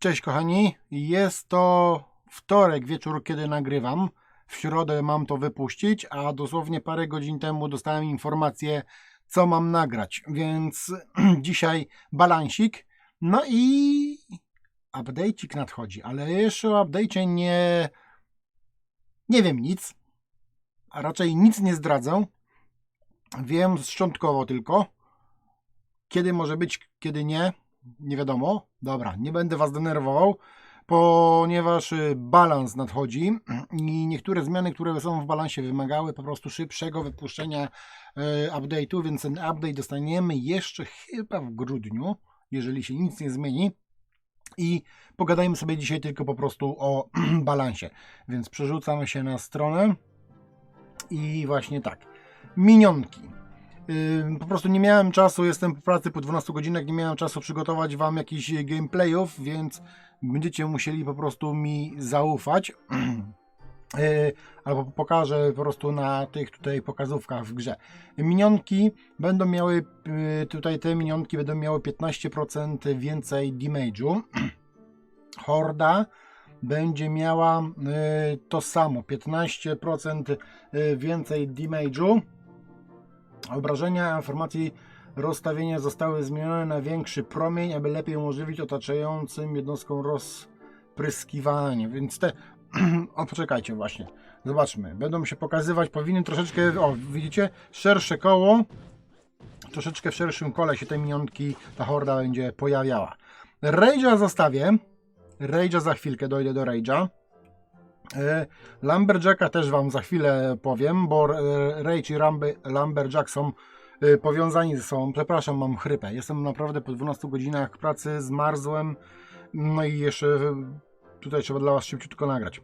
Cześć kochani, jest to wtorek wieczór, kiedy nagrywam. W środę mam to wypuścić, a dosłownie parę godzin temu dostałem informację, co mam nagrać, więc dzisiaj balansik. No i update'ik nadchodzi, ale jeszcze o update'cie nie, nie wiem nic, a raczej nic nie zdradzę. Wiem szczątkowo tylko, kiedy może być, kiedy nie, nie wiadomo. Dobra, nie będę Was denerwował, ponieważ y, balans nadchodzi i niektóre zmiany, które są w balansie wymagały po prostu szybszego wypuszczenia y, update'u, więc ten update dostaniemy jeszcze chyba w grudniu, jeżeli się nic nie zmieni. I pogadajmy sobie dzisiaj tylko po prostu o balansie. Więc przerzucamy się na stronę i właśnie tak. Minionki. Po prostu nie miałem czasu, jestem po pracy po 12 godzinach, nie miałem czasu przygotować Wam jakichś gameplayów, więc będziecie musieli po prostu mi zaufać. Yy, Albo pokażę po prostu na tych tutaj pokazówkach w grze. Minionki będą miały, yy, tutaj te minionki będą miały 15% więcej damage'u. Horda będzie miała to samo, 15% yy, więcej damage'u. Obrażenia informacji rozstawienia zostały zmienione na większy promień, aby lepiej umożliwić otaczającym jednostkom rozpryskiwanie. Więc te. O, poczekajcie, właśnie. Zobaczmy. Będą się pokazywać, powinny troszeczkę. O, widzicie? Szersze koło. Troszeczkę w szerszym kole się te minionki, ta horda będzie pojawiała. Rage'a zostawię. Rage'a za chwilkę dojdę do Rage'a. E, Lumberjacka też Wam za chwilę powiem, bo Rage i Ramby- Lumberjack są e, powiązani ze sobą. Przepraszam, mam chrypę. Jestem naprawdę po 12 godzinach pracy, zmarzłem. No i jeszcze tutaj trzeba dla Was szybciutko nagrać.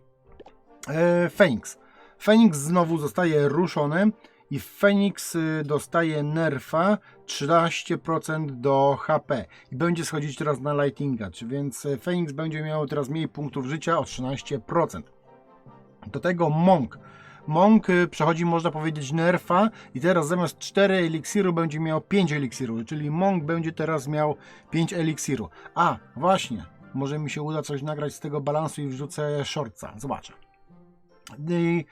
E, Phoenix. Phoenix znowu zostaje ruszony i Phoenix y, dostaje nerfa 13% do HP i będzie schodzić teraz na Lightinga, więc Phoenix będzie miał teraz mniej punktów życia o 13%. Do tego Monk. Monk y, przechodzi, można powiedzieć, nerfa i teraz zamiast 4 eliksiru będzie miał 5 eliksiru, czyli Monk będzie teraz miał 5 eliksiru. A, właśnie, może mi się uda coś nagrać z tego balansu i wrzucę shortca. Zobaczę. Y,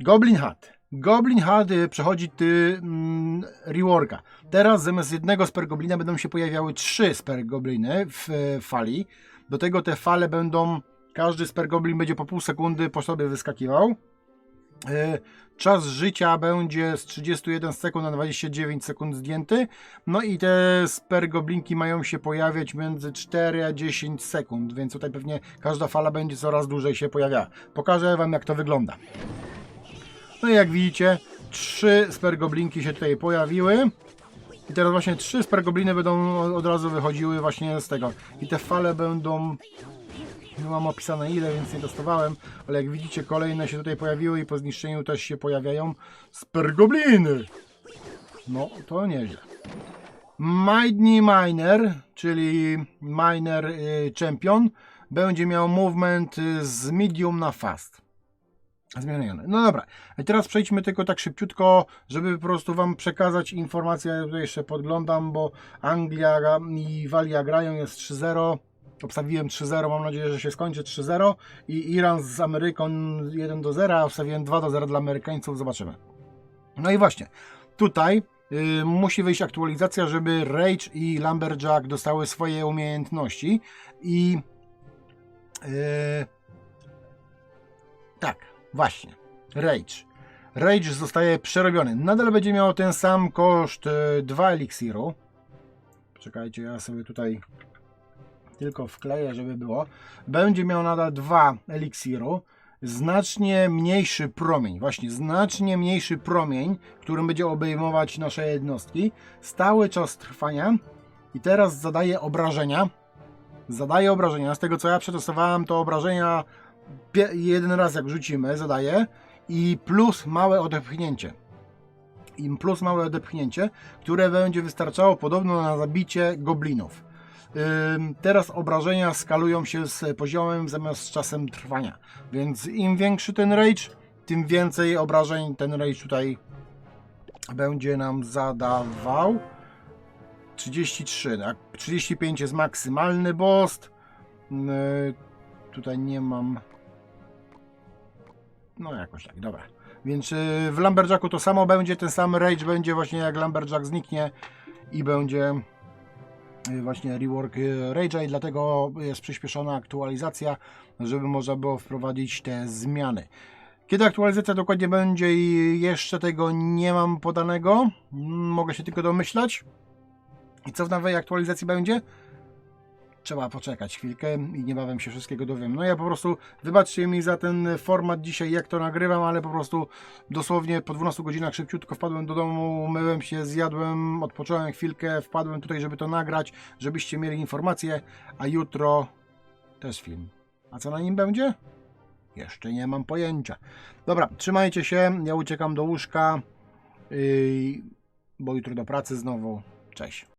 Goblin Hat. Goblin Hat y, przechodzi ty, mm, reworka. Teraz zamiast jednego spergoblina będą się pojawiały trzy spergobliny w e, fali. Do tego te fale będą, każdy spergoblin będzie po pół sekundy po sobie wyskakiwał. E, Czas życia będzie z 31 sekund na 29 sekund zdjęty. No i te spergoblinki mają się pojawiać między 4 a 10 sekund, więc tutaj pewnie każda fala będzie coraz dłużej się pojawiała. Pokażę Wam jak to wygląda. No i jak widzicie, trzy spergoblinki się tutaj pojawiły. I teraz właśnie trzy spergobliny będą od razu wychodziły właśnie z tego. I te fale będą... Mam opisane ile, więc nie testowałem, ale jak widzicie kolejne się tutaj pojawiły i po zniszczeniu też się pojawiają spergobliny. No, to nieźle. Mighty Miner, czyli Miner y, Champion, będzie miał movement y, z medium na fast. Zmienione. No dobra, a teraz przejdźmy tylko tak szybciutko, żeby po prostu Wam przekazać informację. Ja tutaj jeszcze podglądam, bo Anglia i Walia grają, jest 3-0. Obstawiłem 3-0, mam nadzieję, że się skończy 3-0. I Iran z Ameryką 1-0, a obstawiłem 2-0 dla Amerykańców. Zobaczymy. No i właśnie, tutaj y, musi wyjść aktualizacja, żeby Rage i Lumberjack dostały swoje umiejętności. I y, tak, właśnie. Rage. Rage zostaje przerobiony. Nadal będzie miał ten sam koszt 2 eliksiru. Czekajcie, ja sobie tutaj tylko wkleję, żeby było. Będzie miał nadal 2 eliksiru. Znacznie mniejszy promień, właśnie znacznie mniejszy promień, którym będzie obejmować nasze jednostki. Stały czas trwania i teraz zadaje obrażenia. Zadaje obrażenia. Z tego co ja przetestowałem, to obrażenia jeden raz jak rzucimy, zadaje i plus małe odepchnięcie. I plus małe odepchnięcie, które będzie wystarczało podobno na zabicie goblinów. Teraz obrażenia skalują się z poziomem zamiast z czasem trwania. Więc im większy ten rage, tym więcej obrażeń ten rage tutaj będzie nam zadawał. 33, tak? 35 jest maksymalny boss. Yy, tutaj nie mam. No jakoś tak, dobra. Więc yy, w Lumberjacku to samo będzie, ten sam rage będzie właśnie jak Lumberjack zniknie i będzie właśnie rework yy, Rage'a i dlatego jest przyspieszona aktualizacja, żeby można było wprowadzić te zmiany. Kiedy aktualizacja dokładnie będzie i jeszcze tego nie mam podanego, mm, mogę się tylko domyślać. I co w nowej aktualizacji będzie? Trzeba poczekać chwilkę i niebawem się wszystkiego dowiem. No ja po prostu, wybaczcie mi za ten format dzisiaj, jak to nagrywam, ale po prostu dosłownie po 12 godzinach szybciutko wpadłem do domu, myłem się, zjadłem, odpocząłem chwilkę, wpadłem tutaj, żeby to nagrać, żebyście mieli informacje, a jutro też film. A co na nim będzie? Jeszcze nie mam pojęcia. Dobra, trzymajcie się, ja uciekam do łóżka, yy, bo jutro do pracy znowu. Cześć.